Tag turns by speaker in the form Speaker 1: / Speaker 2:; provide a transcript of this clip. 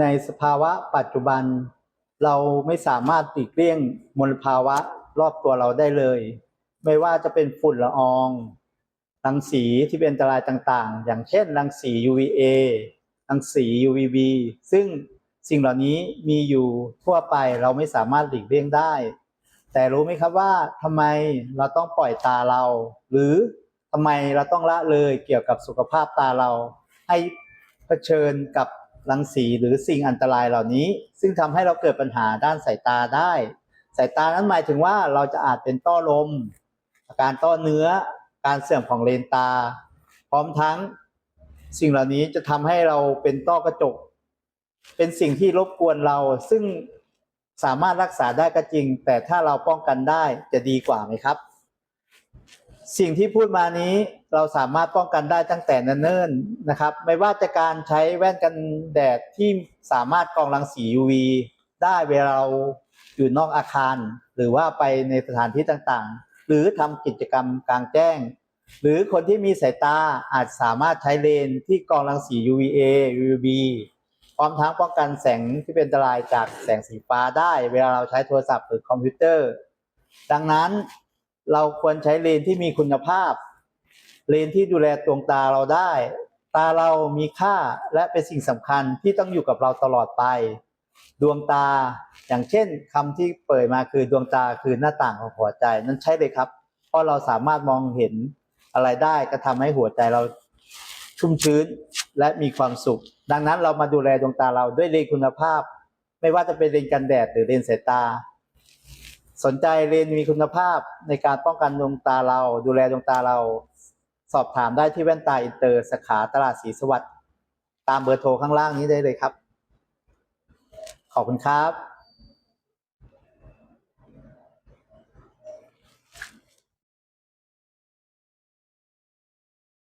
Speaker 1: ในสภาวะปัจจุบัน เราไม่สามารถหลีกเลี่ยงมลภาวะรอบตัวเราได้เลย ไม่ว่าจะเป็นฝุ่นละอองรังสีที่เป็นอันตรายต่างๆ อย่างเช่นรังสี UVA รังสี UVB ซึ่งสิ่งเหล่านี้มีอยู่ทั่วไปเราไม่สามารถหลีกเลี่ยงได้ แต่รู้ไหมครับว่าทำไมเราต้องปล่อยตาเรา หรือทำไมเราต้องละเลยเกี่ยวกับสุขภาพตาเรา ให้เผชิญกับ รังสีหรือสิ่งอันตรายเหล่านี้ ซึ่งทำให้เราเกิดปัญหาด้านสายตาได้ สายตานั้นหมายถึงว่าเราจะอาจเป็นต้อลม อาการต้อเนื้อ การเสื่อมของเลนตา พร้อมทั้งสิ่งเหล่านี้จะทำให้เราเป็นต้อกระจก เป็นสิ่งที่รบกวนเรา ซึ่งสามารถรักษาได้ก็จริง แต่ถ้าเราป้องกันได้จะดีกว่าไหมครับ สิ่งที่พูดมานี้เราสามารถป้องกันได้ตั้งแต่นเนิ่นๆนะครับ ไม่ว่าจะการใช้แว่นกันแดดที่สามารถกรองรังสี UV ได้เวลาเราอยู่นอกอาคาร หรือว่าไปในสถานที่ต่างๆ หรือทำกิจกรรมกลางแจ้ง หรือคนที่มีสายตาอาจสามารถใช้เลนที่กรองรังสี UVA UVB พร้อมทั้งป้องกันแสงที่เป็นอันตรายจากแสงสีฟ้าได้ เวลาเราใช้โทรศัพท์หรือคอมพิวเตอร์ ดังนั้น เราควรใช้เลนที่มีคุณภาพ เลนที่ดูแลดวงตาเราได้ ตาเรามีค่าและเป็นสิ่งสำคัญที่ต้องอยู่กับเราตลอดไป ดวงตาอย่างเช่นคำที่เปิดมาคือดวงตาคือหน้าต่างของหัวใจ นั่นใช่เลยครับ เพราะเราสามารถมองเห็นอะไรได้ก็ทำให้หัวใจเราชุ่มชื้นและมีความสุข ดังนั้นเรามาดูแลดวงตาเราด้วยเลนคุณภาพ ไม่ว่าจะเป็นเลนกันแดดหรือเลนสายตา สนใจเลนส์มีคุณภาพในการป้องกันดวงตาเรา ดูแลดวงตาเรา สอบถามได้ที่แว่นตาอินเตอร์สาขาตลาดศรีสวัสดิ์ตามเบอร์โทรข้างล่างนี้ได้เลยครับ ขอบคุณครับ